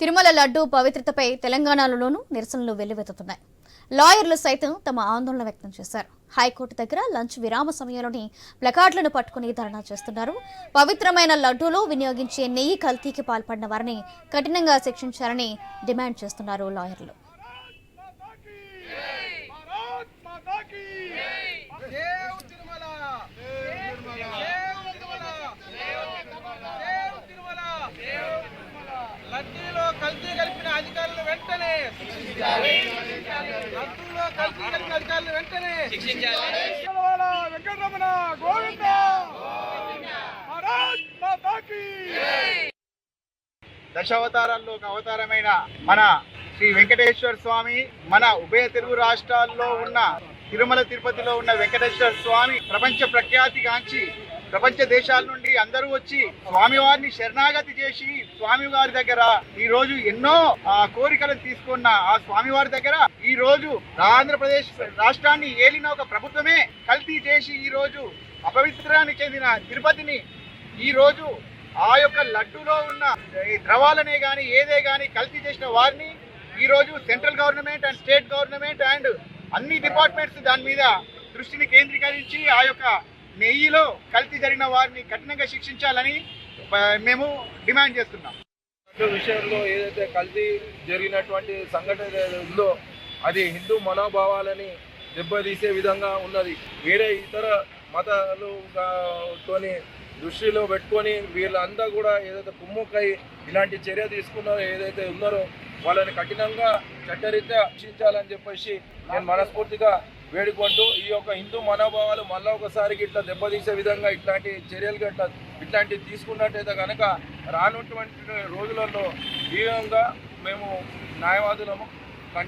తిరుమల లడ్డూ పవిత్రతపై తెలంగాణలోనూ నిరసనలు వెల్లువెత్తుతున్నాయి. లాయర్లు సైతం తమ ఆందోళన వ్యక్తం చేశారు. హైకోర్టు దగ్గర లంచ్ విరామ సమయంలోని ప్లకార్డులను పట్టుకుని ధర్నా చేస్తున్నారు. పవిత్రమైన లడ్డూలో వినియోగించే నెయ్యి కల్తీకి పాల్పడిన వారిని కఠినంగా శిక్షించాలని డిమాండ్ చేస్తున్నారు లాయర్లు భారత్ మాతా కీ దేవ్ తిరుమల దేవ్ తిరుమల దేవ్ తిరుమల లడ్డీలో కల్తీ కలిపిన అధికారులు వెంటనే లడ్డూలో కల్తీ కలిపిన అధికారులు వెంటనే శిక్షించాలి. వెంకటరమణ గోవింద భారత్ దశావతారాల్లో ఒక అవతారమైన మన శ్రీ వెంకటేశ్వర స్వామి మన ఉభయ తెలుగు రాష్ట్రాల్లో ఉన్న తిరుమల తిరుపతిలో ఉన్న వెంకటేశ్వర స్వామి ప్రపంచ ప్రఖ్యాతిగాంచి ప్రపంచ దేశాల నుండి అందరూ వచ్చి స్వామివారిని శరణాగతి చేసి స్వామివారి దగ్గర ఈ రోజు ఎన్నో ఆ, కోరికలను తీసుకున్న ఆ స్వామివారి దగ్గర ఈ రోజు ఆంధ్రప్రదేశ్ రాష్ట్రాన్ని ఏలిన ఒక ప్రభుత్వమే కల్తీ చేసి ఈ రోజు అపవిత్రానికి చెందిన తిరుపతిని ఈ రోజు ఆ యొక్క లడ్డూలో ఉన్న ఈ ద్రవాలనే కానీ ఏదే కానీ కల్తీ చేసిన వారిని ఈ రోజు central government and state government and అన్ని డిపార్ట్మెంట్స్ దాని మీద దృష్టిని కేంద్రీకరించి ఆ యొక్క నెయ్యిలో కల్తీ జరిగిన వారిని కఠినంగా శిక్షించాలని మేము డిమాండ్ చేస్తున్నాం. విషయంలో ఏదైతే కల్తీ జరిగినటువంటి సంఘటన ఉందో అది హిందూ మనోభావాలని దెబ్బతీసే విధంగా ఉన్నది. వేరే ఇతర మతాలు తోని దృష్టిలో పెట్టుకొని వీళ్ళంతా కూడా ఏదైతే కుమ్ముక్కై ఇలాంటి చర్య తీసుకున్నారో ఏదైతే ఉన్నారో వాళ్ళని కఠినంగా చట్టరీత్యా శిక్షించాలని చెప్పేసి నేను మనస్ఫూర్తిగా వేడుకుంటూ ఈ యొక్క హిందూ మనోభావాలు మళ్ళా ఒకసారి ఇట్లా దెబ్బతీసే విధంగా ఇట్లాంటి చర్యలు ఇట్లా ఇట్లాంటివి తీసుకున్నట్టయితే కనుక రానున్నటువంటి రోజులలో ఈ విధంగా మేము న్యాయవాదులము